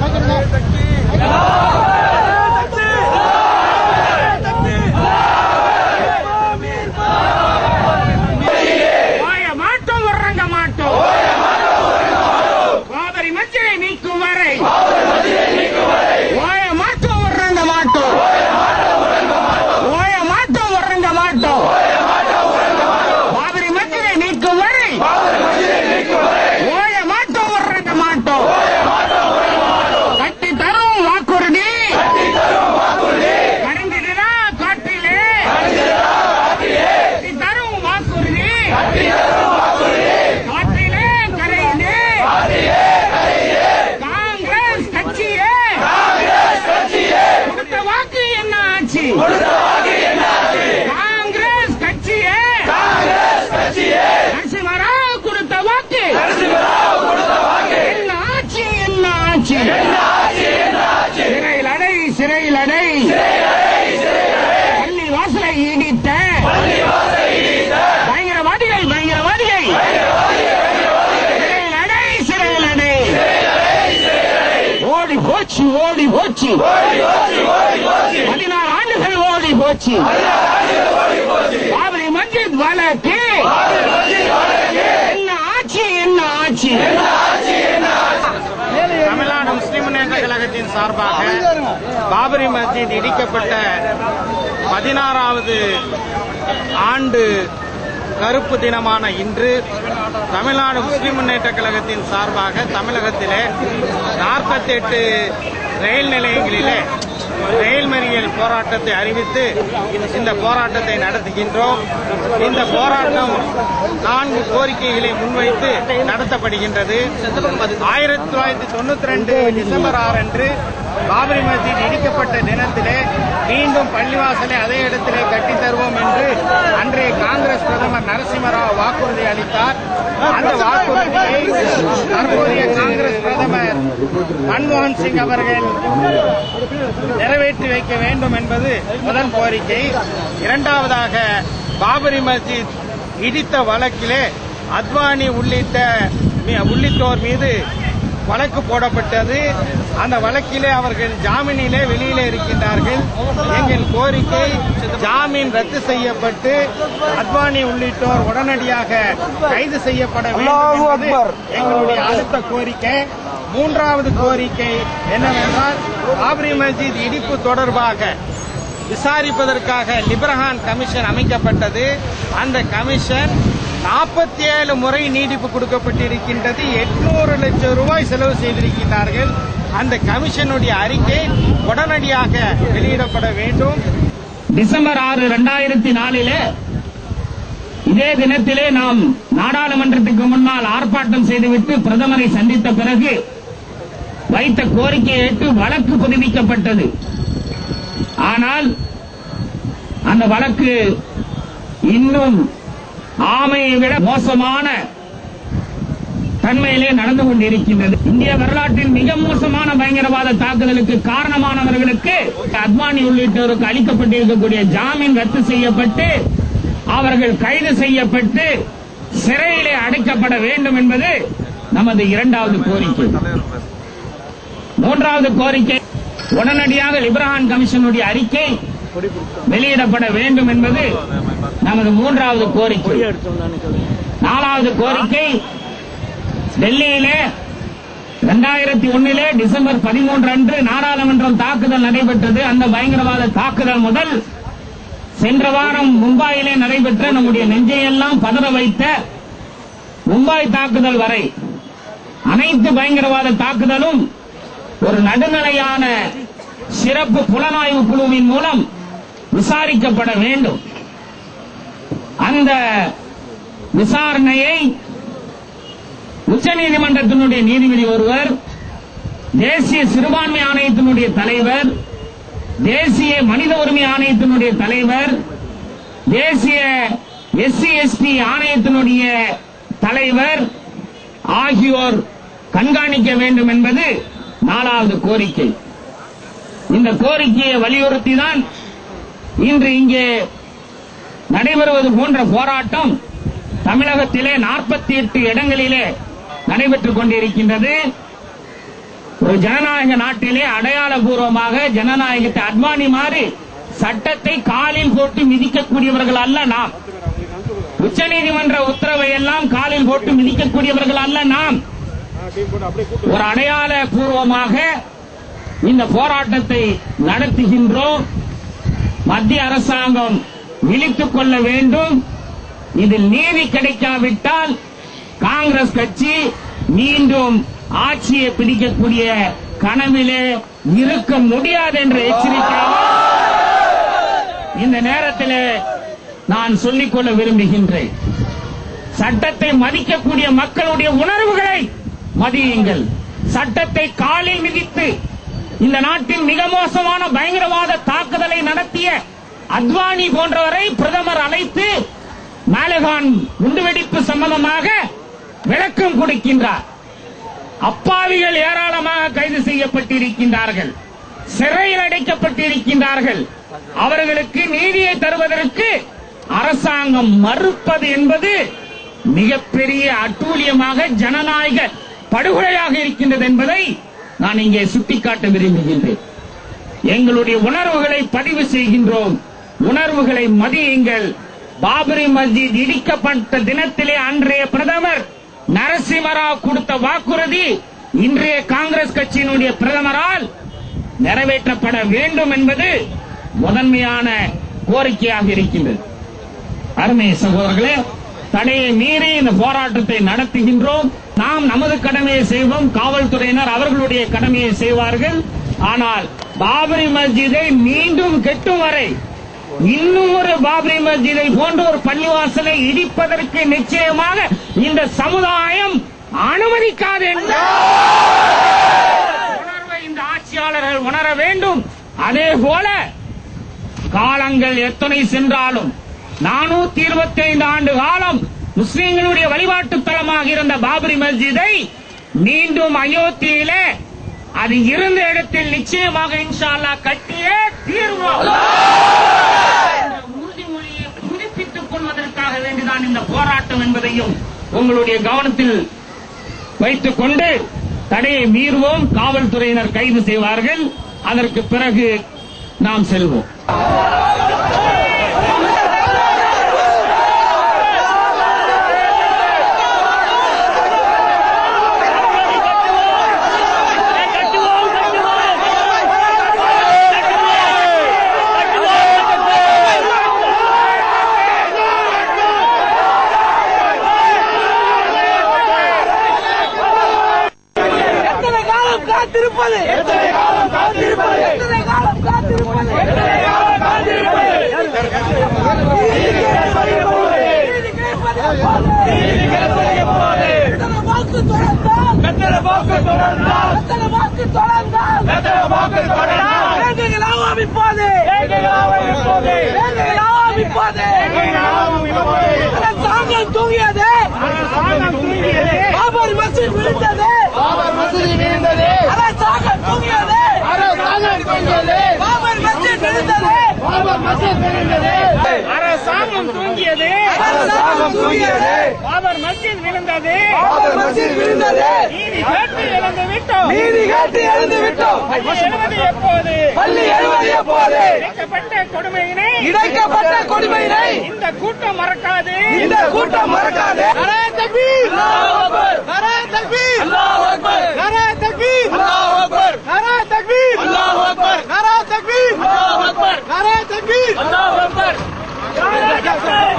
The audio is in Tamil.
तकबीर போச்சு ஓடி போச்சு. பதினாறு ஆண்டுகள் ஓடி போச்சு. பாபரி மஸ்ஜித் வழக்கு. என்ன ஆட்சி என்ன ஆட்சி தமிழ்நாடு முஸ்லிம் முன்னேற்ற கழகத்தின் சார்பாக பாபரி மஸ்ஜித் இடிக்கப்பட்ட பதினாறாவது ஆண்டு கருப்பு தினமான இன்று தமிழ்நாடு முஸ்லிம் முன்னேற்ற கழகத்தின் சார்பாக தமிழகத்திலே 48 ரயில் நிலையங்களிலே ரயில் மறியல் போராட்டத்தை அறிவித்து இந்த போராட்டத்தை நடத்துகின்றோம். இந்த போராட்டம் நான்கு கோரிக்கைகளை முன்வைத்து நடத்தப்படுகின்றது. ஆயிரத்தி தொள்ளாயிரத்தி தொண்ணூத்தி ரெண்டு டிசம்பர் ஆறு அன்று பாபரி மசீத் இடிக்கப்பட்ட தினத்திலே மீண்டும் பள்ளிவாசலை அதே இடத்திலே கட்டித் தருவோம் என்று அன்றைய காங்கிரஸ் பிரதமர் நரசிம்மராவ் வாக்குறுதி அளித்தார் அந்த வாக்குறுதியை தற்போதைய காங்கிரஸ் பிரதமர் மன்மோகன் சிங் அவர்கள் நிறைவேற்றி வைக்க வேண்டும் என்பது முதல் கோரிக்கை. இரண்டாவதாக பாபரி மஸ்ஜித் இடித்த வழக்கிலே அத்வானி உள்ளிட்ட உள்ளிட்டோர் மீது வழக்கு போடப்பட்டது. அந்த வழக்கிலே அவர்கள் ஜாமீனிலே வெளியிலே இருக்கின்றார்கள். எங்கள் கோரிக்கை ஜாமீன் ரத்து செய்யப்பட்டு அத்வானி உள்ளிட்டோர் உடனடியாக கைது செய்யப்பட வேண்டும் எங்களுடைய அடுத்த கோரிக்கை. மூன்றாவது கோரிக்கை என்னவென்றால் பாபரி மஸ்ஜித் இடிப்பு தொடர்பாக விசாரிப்பதற்காக லிபரஹான் கமிஷன் அமைக்கப்பட்டது. அந்த கமிஷன் நாற்பத்தி ஏழு முறை நீடிப்பு கொடுக்கப்பட்டிருக்கின்றது. எட்நூறு லட்சம் ரூபாய் செலவு செய்திருக்கிறார்கள் அந்த கமிஷனுடைய அறிக்கை உடனடியாக வெளியிடப்பட வேண்டும். டிசம்பர் ஆறு இரண்டாயிரத்தி நாலிலே இதே தினத்திலே நாம் நாடாளுமன்றத்துக்கு முன்னால் ஆர்ப்பாட்டம் செய்துவிட்டு பிரதமரை சந்தித்த பிறகு வைத்த கோரிக்கையை ஏற்று வழக்கு புதுப்பிக்கப்பட்டது. ஆனால் அந்த வழக்கு இன்னும் ஆமையை விட மோசமான தன்மையிலே நடந்து கொண்டிருக்கின்றது. இந்திய வரலாற்றின் மிக மோசமான பயங்கரவாத தாக்குதலுக்கு காரணமானவர்களுக்கு அத்வானி உள்ளிட்டோருக்கு அளிக்கப்பட்டிருக்கக்கூடிய ஜாமீன் ரத்து செய்யப்பட்டு அவர்கள் கைது செய்யப்பட்டு சிறையிலே அடைக்கப்பட வேண்டும் என்பது நமது இரண்டாவது கோரிக்கை. மூன்றாவது கோரிக்கை உடனடியாக லிபரான் கமிஷனுடைய அறிக்கை வெளியிடப்பட வேண்டும் என்பது நமது மூன்றாவது கோரிக்கை. நாலாவது கோரிக்கை டெல்லியிலே இரண்டாயிரத்தி ஒன்னிலே டிசம்பர் பதிமூன்று அன்று நாடாளுமன்றம் தாக்குதல் நடைபெற்றது. அந்த பயங்கரவாத தாக்குதல் முதல் சென்ற வாரம் மும்பாயிலே நடைபெற்ற நம்முடைய நெஞ்சையெல்லாம் பதற வைத்த மும்பாய் தாக்குதல் வரை அனைத்து பயங்கரவாத தாக்குதலும் ஒரு நடுநிலையான சிறப்பு புலனாய்வு குழுவின் மூலம் விசாரிக்கப்பட வேண்டும். அந்த விசாரணையை உச்சநீதிமன்றத்தினுடைய நீதிபதி ஒருவர் தேசிய சிறுபான்மை ஆணையத்தினுடைய தலைவர் தேசிய மனித உரிமை ஆணையத்தினுடைய தலைவர் தேசிய எஸ்சி எஸ்டி ஆணையத்தினுடைய தலைவர் ஆகியோர் கண்காணிக்க வேண்டும் என்பது நாலாவது கோரிக்கை. இந்த கோரிக்கையை வலியுறுத்தி தான் இன்று இங்கே நடைபெறுவது போன்ற போராட்டம் தமிழகத்திலே 48 எட்டு இடங்களிலே நடைபெற்றுக் கொண்டிருக்கின்றது. ஒரு ஜனநாயக நாட்டிலே அடையாளபூர்வமாக ஜனநாயகத்தை அத்வானி மாறி சட்டத்தை காலில் போட்டு மிதிக்கக்கூடியவர்கள் அல்ல நாம். உச்சநீதிமன்ற உத்தரவை எல்லாம் காலில் போட்டு மிதிக்கக்கூடியவர்கள் அல்ல நாம். ஒரு அடையாள பூர்வமாக இந்த போராட்டத்தை நடத்துகின்றோம். மத்திய அரசாங்கம் விழித்துக் கொள்ள வேண்டும். இதில் நீதி கிடைக்காவிட்டால் காங்கிரஸ் கட்சி மீண்டும் ஆட்சியை பிடிக்கக்கூடிய கனவிலே இருக்க முடியாது என்று எச்சரிக்கை இந்த நேரத்தில் நான் சொல்லிக்கொள்ள விரும்புகின்றேன். சட்டத்தை மதிக்கக்கூடிய மக்களுடைய உணர்வுகளை மதியுங்கள். சட்டத்தை காலில் மிதித்து இந்த நாட்டின் மிக மோசமான பயங்கரவாத தாக்குதலை நடத்திய அத்வானி போன்றவரை பிரதமர் அழைத்து மாலகான் குண்டுவெடிப்பு சம்பந்தமாக விளக்கம் கொடுக்கின்றார். அப்பாவிகள் ஏராளமாக கைது செய்யப்பட்டிருக்கின்றார்கள். சிறையில் அடைக்கப்பட்டிருக்கின்றார்கள். அவர்களுக்கு நீதியை தருவதற்கு அரசாங்கம் மறுப்பது என்பது மிகப்பெரிய அட்டூழியமாக ஜனநாயக படுகொலையாக இருக்கின்றது என்பதை நான் இங்கே சுட்டிக்காட்ட விரும்புகின்றேன். எங்களுடைய உணர்வுகளை பதிவு செய்கின்றோம். உணர்வுகளை மதியுங்கள். பாபரி மஸ்ஜித் இடிக்கப்பட்ட தினத்திலே அன்றைய பிரதமர் நரசிம்மராவ் கொடுத்த வாக்குறுதி இன்றைய காங்கிரஸ் கட்சியினுடைய பிரதமரால் நிறைவேற்றப்பட வேண்டும் என்பது முதன்மையான கோரிக்கையாக இருக்கின்றது. அருமை சகோதரர்களே தடையை மீறி இந்த போராட்டத்தை நடத்துகின்றோம். நாம் நமது கடமையை செய்வோம். காவல்துறையினர் அவர்களுடைய கடமையை செய்வார்கள். ஆனால் பாபரி மஸ்ஜிதை மீண்டும் கெட்டும் வரை இன்னும் ஒரு பாபரி மஸ்ஜிதை போன்ற ஒரு பள்ளிவாசலை இடிப்பதற்கு நிச்சயமாக இந்த சமுதாயம் அனுமதிக்காது என்ற உணர்வை இந்த ஆட்சியாளர்கள் உணர வேண்டும். அதே போல காலங்கள் எத்தனை சென்றாலும் நானூத்தி இருபத்தி ஐந்து ஆண்டு காலம் முஸ்லீம்களுடைய வழிபாட்டு தலமாக இருந்த பாபரி மஸ்ஜிதை மீண்டும் அயோத்தியிலே அது இருந்த இடத்தில் நிச்சயமாக இன்ஷால்லா கட்டியே தீர்வோம். உறுதிமொழியை புதுப்பித்துக் கொள்வதற்காக வேண்டிதான் இந்த போராட்டம் என்பதையும் உங்களுடைய கவனத்தில் வைத்துக் கொண்டு தடையை மீறுவோம். காவல்துறையினர் கைது செய்வார்கள். அதற்கு பிறகு நாம் செல்வோம். காத்திருப்பது. எத்தனை காலம் காத்திருப்பது? எத்தனை காலம் காத்திருப்பது? எத்தனை காலம் காத்திருப்பது? வாக்கு தொடர்ந்தால்? எத்தனை வாக்கு தொடர்ந்தால்? எத்தனை வாக்கு தொடர்ந்தால்? எத்தனை வாக்கு தொடர்ந்தால்? வேண்டுகளாம் அமைப்போது வேண்டுகளாம் அமைப்போது வேண்டுகளாம் அமைப்போது அரசாங்கம் தூங்கியது அரசாங்கம் தூங்கியது. பாபர் மசூத் விழுந்தது. பாபர் மசூத் விழுந்தது. அரசாங்கம் தூங்கியது. அரசாங்கம் தூங்கியது. பாபர் மசூத் விழுந்தது. பாபர் மசூத் விழுந்தது. அரசாங்கம் தூங்கியது அரசாங்கம் தூங்கியது பாபர் மஸ்ஜித் விழுந்தது பாபர் மசூத் விழுந்தது நீதி கேட்டு இழந்து விட்டோம் நீதி கேட்டு எழுந்து விட்டோம் எழுவது எப்போது பள்ளி எழுவது எப்போது இழைக்கப்பட்ட கொடுமையினை இணைக்கப்பட்ட கொடுமையினை இந்த கூட்டம் மறக்காது இந்த கூட்டம் மறக்காது அரே தக்பீர் அல்லாஹ் அக்பர் அரே தக்பீர் அல்லாஹ் அக்பர் அரே தக்பீர் அல்லாஹ் அக்பர் அரே தக்பீர் அல்லாஹ் அக்பர் அரே தக்பீர் அல்லாஹ் அக்பர் அரே தக்பீர் அல்லாஹ் அக்பர் அல்லாஹ்